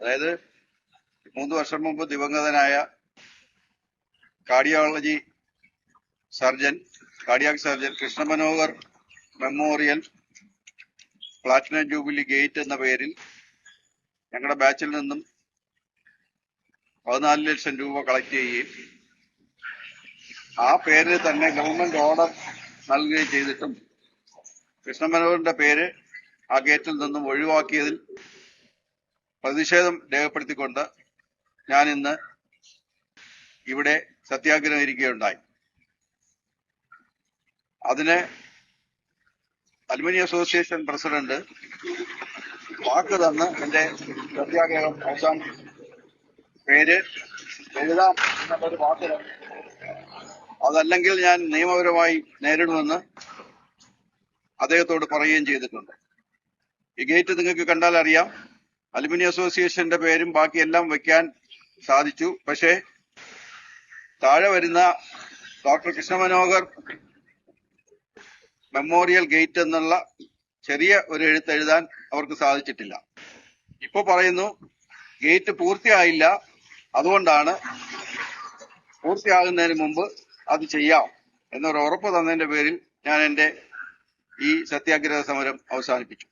അതായത് മൂന്ന് വർഷം മുമ്പ് ദിവംഗതനായ cardiology surgeon cardiac surgeon Krishna Manohar memorial platinum jubilee gate എന്ന പേരിൽ ഞങ്ങളുടെ ബാച്ചിൽ നിന്നും പതിനാല് ലക്ഷം രൂപ കളക്ട് ചെയ്യുകയും ആ പേരിൽ തന്നെ ഗവൺമെന്റ് ഓർഡർ നൽകുകയും ചെയ്തിട്ടും കൃഷ്ണ മനോഹറിന്റെ പേര് ആ ഗേറ്റിൽ നിന്നും ഒഴിവാക്കിയതിൽ പ്രതിഷേധം രേഖപ്പെടുത്തിക്കൊണ്ട് ഞാൻ ഇന്ന് ഇവിടെ സത്യാഗ്രഹം ഇരിക്കുകയുണ്ടായി. അതിന് അലുമിനിയം അസോസിയേഷൻ പ്രസിഡന്റ് വാക്ക് തന്ന് എന്റെ സത്യാഗ്രഹം അവസാനിപ്പിച്ചു പേര് എഴുതാം എന്നുള്ളൊരു വാക്ക് അതല്ലെങ്കിൽ ഞാൻ നിയമപരമായി നേരിടുമെന്ന് അദ്ദേഹത്തോട് പറയുകയും ചെയ്തിട്ടുണ്ട്. ഈ ഗേറ്റ് നിങ്ങൾക്ക് കണ്ടാൽ അറിയാം അലുമിനിയം അസോസിയേഷന്റെ പേരും ബാക്കിയെല്ലാം വെക്കാൻ സാധിച്ചു. പക്ഷേ താഴെ വരുന്ന doctor Krishna Manohar memorial gate എന്നുള്ള ചെറിയ ഒരു എഴുത്ത് എഴുതാൻ അവർക്ക് സാധിച്ചിട്ടില്ല. ഇപ്പൊ പറയുന്നു ഗേറ്റ് പൂർത്തിയായില്ല. അതുകൊണ്ടാണ് പൂർത്തിയാകുന്നതിന് മുമ്പ് അത് ചെയ്യാം എന്നൊരു ഉറപ്പ് തന്നതിന്റെ പേരിൽ ഞാൻ എന്റെ ഈ സത്യാഗ്രഹ സമരം അവസാനിപ്പിച്ചു.